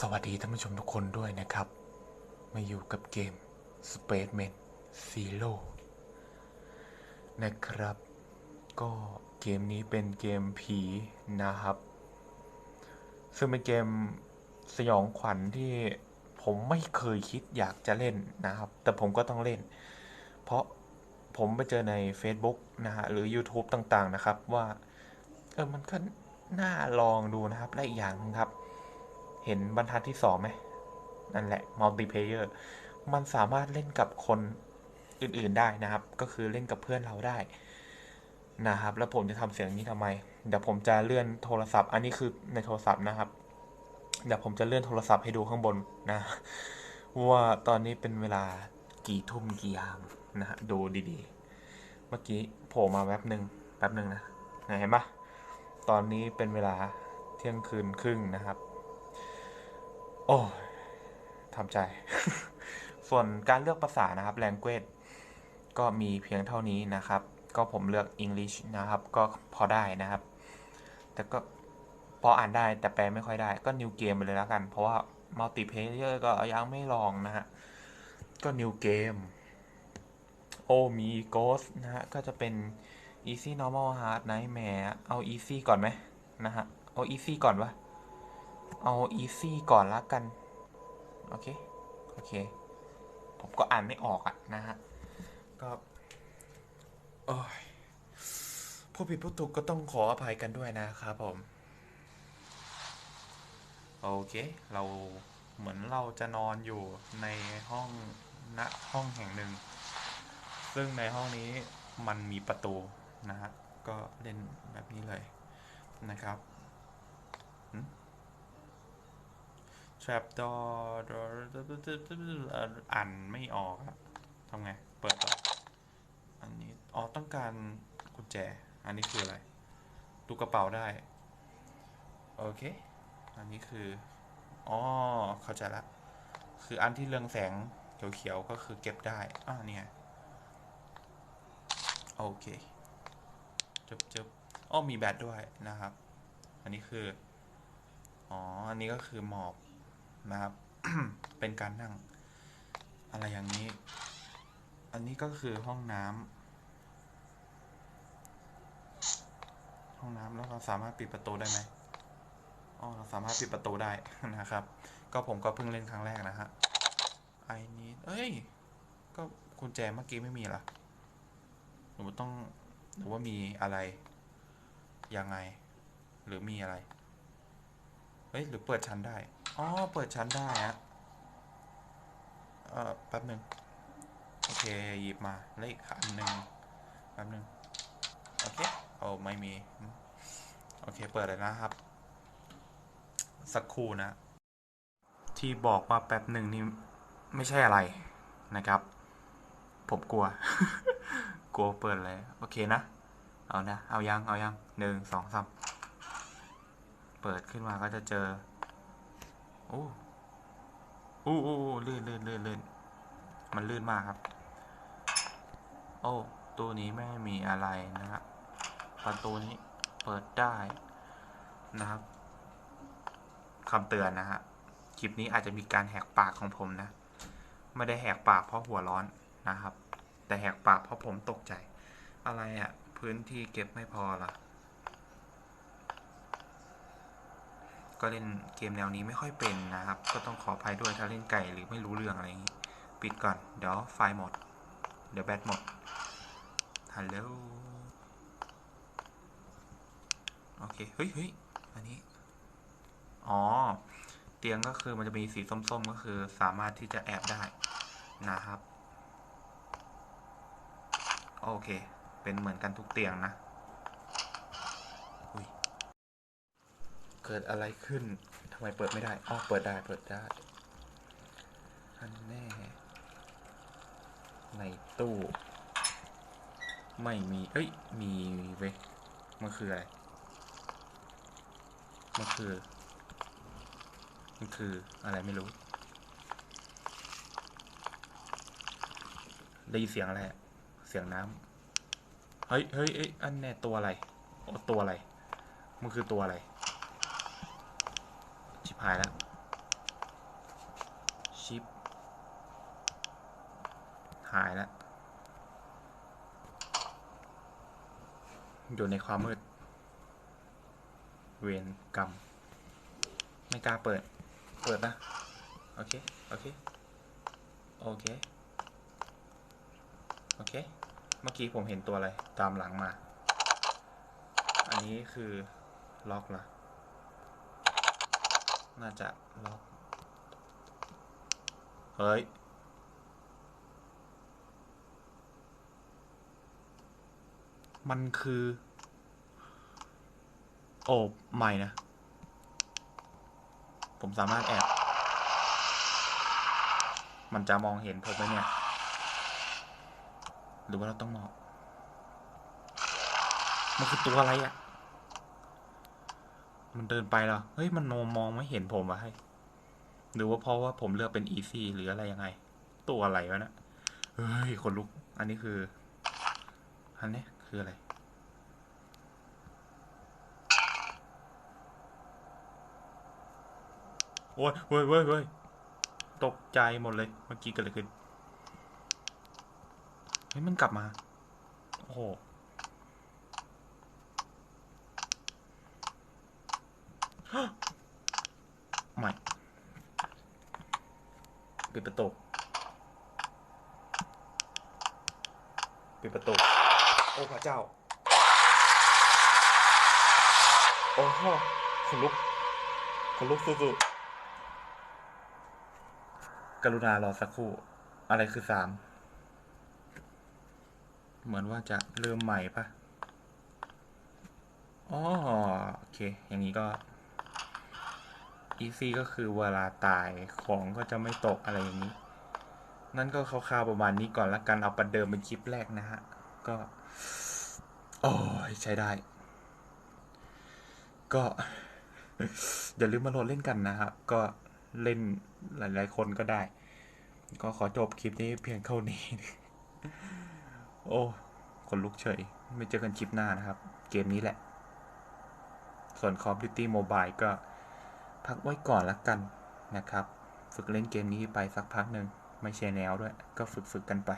สวัสดีท่านผู้ชมทุกคนด้วยนะครับ มาอยู่กับเกม Spaceman Zero นะครับ ก็เกมนี้เป็นเกมผีนะครับ ซึ่งเป็นเกมสยองขวัญที่ผมไม่เคยคิดอยากจะเล่นนะครับ แต่ผมก็ต้องเล่น เพราะผมไปเจอใน Facebook นะฮะ หรือ YouTube ต่างๆนะครับว่า เออมันก็น่าลองดูนะครับ และอีกอย่างนึงครับ เห็นบรรทัดที่สองไหมนั่นแหละมัลติเพเยอร์มันสามารถเล่นกับคนอื่นๆได้นะครับ ก็คือเล่นกับเพื่อนเราได้นะครับ แล้วผมจะทำเสียงนี้ทำไม เดี๋ยวผมจะเลื่อนโทรศัพท์ อันนี้คือในโทรศัพท์นะครับ เดี๋ยวผมจะเลื่อนโทรศัพท์ให้ดูข้างบนนะ ว่าตอนนี้เป็นเวลากี่ทุ่มกี่ยามนะฮะดูดีๆ เมื่อกี้โผล่มาแป๊บหนึ่งแป๊บหนึ่งนะเห็นปะตอนนี้เป็นเวลาเที่ยงคืนครึ่งนะครับ โอ้ทำใจ ส่วนการเลือกภาษานะครับ language ก็มีเพียงเท่านี้นะครับ ก็ผมเลือก English นะครับ ก็พอได้นะครับ แต่ก็พออ่านได้แต่แปลไม่ค่อยได้ ก็ new game ไปเลยแล้วกัน เพราะว่า multiplayer ก็ยังไม่ลองนะฮะ ก็ new game โอ้มี ghost นะฮะ ก็จะเป็น easy normal hard nightmare เอา easy ก่อนไหมนะฮะ เอา easy ก่อนวะ เอา easy ก่อนละกัน โอเค โอเค ผมก็อ่านไม่ออกอะนะฮะ ก็โอ้ยผู้ผิดผู้ถูกก็ต้องขออภัยกันด้วยนะครับผม โอเค เราเหมือนเราจะนอนอยู่ในห้องณห้องแห่งหนึ่ง ซึ่งในห้องนี้มันมีประตูนะฮะ ก็เล่นแบบนี้เลยนะครับ trapdoor อ่านไม่ออกอะทำไง เปิดต่ออันนี้ อ๋อ ต้องการกุญแจ อันนี้คืออะไร ดูกระเป๋าได้ โอเค อันนี้คือ อ๋อ เข้าใจละ คืออันที่เรืองแสงเขียวๆ ก็คือเก็บได้ อ่าเนี่ย โอเคจบจบอ๋อมีแบตด้วยนะครับ อันนี้คือ อ๋อ อันนี้ก็คือหมอบ นะครับ เป็นการนั่ง อะไรอย่างนี้ อันนี้ก็คือห้องน้ำห้องน้ำแล้วเราสามารถปิดประตูได้ไหมอ๋อเราสามารถปิดประตูได้นะครับ ก็ผมก็เพิ่งเล่นครั้งแรกนะฮะไอ้นี้เอ้ย ก็กุญแจเมื่อกี้ไม่มีเหรอหรือว่าต้องหรือว่ามีอะไรยังไง หรือมีอะไร เฮ้ย หรือเปิดชั้นได้ อ๋อ เปิดชั้นได้ฮะ เอ่อ แป๊บหนึ่งโอเค หยิบมา แล้วอีกอันหนึ่งแป๊บหนึ่งโอเค โอ้ไม่มี โอเค เปิดเลยนะครับ สักครู่นะ ที่บอกว่าแป๊บหนึ่งนี่ ไม่ใช่อะไรนะครับ ผมกลัว กลัวเปิดเลย โอเคนะ เอานะ เอายัง เอายังหนึ่งสองสามเปิดขึ้นมาก็จะเจอ โอ้อู้อู้อู้ลื่นลื่นลื่นลื่นมันลื่นมากครับ โอ้ตัวนี้ไม่มีอะไรนะครับประตูนี้เปิดได้นะครับคำเตือนนะฮะคลิปนี้อาจจะมีการแหกปากของผมนะ ไม่ได้แหกปากเพราะหัวร้อนนะครับ แต่แหกปากเพราะผมตกใจ อะไรอะ่ะพื้นที่เก็บไม่พอละ ก็เล่นเกมแนวนี้ไม่ค่อยเป็นนะครับ ก็ต้องขออภัยด้วยถ้าเล่นไก่หรือไม่รู้เรื่องอะไรอย่างนี้ ปิดก่อน เดี๋ยวไฟหมด เดี๋ยวแบตหมด ฮัลโหล โอเค เฮ้ยเฮ้ยอันนี้ อ๋อ เตียงก็คือมันจะมีสีส้มๆ ก็คือสามารถที่จะแอบได้นะครับ โอเค เป็นเหมือนกันทุกเตียงนะอุ๊ย เกิดอะไรขึ้นทำไมเปิดไม่ได้อ๋อเปิดได้เปิดได้อันแน่ ในตู้ ไม่มี เอ้ย มีเว้ยมันคืออะไร มันคือ มันคืออะไรไม่รู้ ได้ยินเสียงอะไร เสียงน้ำเฮ้ยเฮ้ยเอ้ยอันแน่ตัวอะไรโอ้ตัวอะไร มันคือตัวอะไรายแล้ว ชิป หายแล้ว อยู่ในความมืด เวรกรรม ไม่กล้าเปิด เปิดนะ โอเค โอเค โอเค โอเค เมื่อกี้ผมเห็นตัวอะไร ตามหลังมา อันนี้คือล็อกเหรอ น่าจะล็อก เฮ้ย มันคือ โอ้ไม่นะ ผมสามารถแอบ มันจะมองเห็นผมไหมเนี่ย หรือว่าเราต้องมอง มันคือตัวอะไรอะ่ะ มันเดินไปแล้ว เฮ้ย มันมองมองไม่เห็นผมวะให้หรือว่าเพราะว่าผมเลือกเป็น easy หรืออะไรยังไง ตัวอะไรวะเนะเฮ้ย คนลุก อันนี้คือ อันนี้คืออะไร โอ้ยเว้ยเว้ยเว้ยตกใจหมดเลย เมื่อกี้เกิดอะไรขึ้น เฮ้ย มันกลับมา โอ้ โหไม่ปิดประตูปิดประตู โอ้พระเจ้า โอ้โหขนลุกขนลุกสุดๆกรุณารอสักครู่ อะไรคือสาม เหมือนว่าจะเริ่มใหม่ปะอ๋อโอเค อย่างนี้ก็ easy ก็คือเวลาตายของก็จะไม่ตกอะไรอย่างนี้ นั่นก็คร่าวๆประมาณนี้ก่อนละกันเอาประเดิมเป็นคลิปแรกนะฮะ ก็ โอ้ยใช้ได้ ก็ อย่าลืมมาโหลดเล่นกันนะครับ ก็เล่นหลายๆคนก็ได้ ก็ขอจบคลิปนี้เพียงเท่านี้ โอ้คนลุกเฉย ไม่เจอกันคลิปหน้านะครับ เกมนี้แหละ ส่วน Call of Duty Mobile ก็ พักไว้ก่อนละกันนะครับ ฝึกเล่นเกมนี้ไปสักพักหนึ่งไม่ใช่แนวด้วย ก็ฝึกฝึกกันไป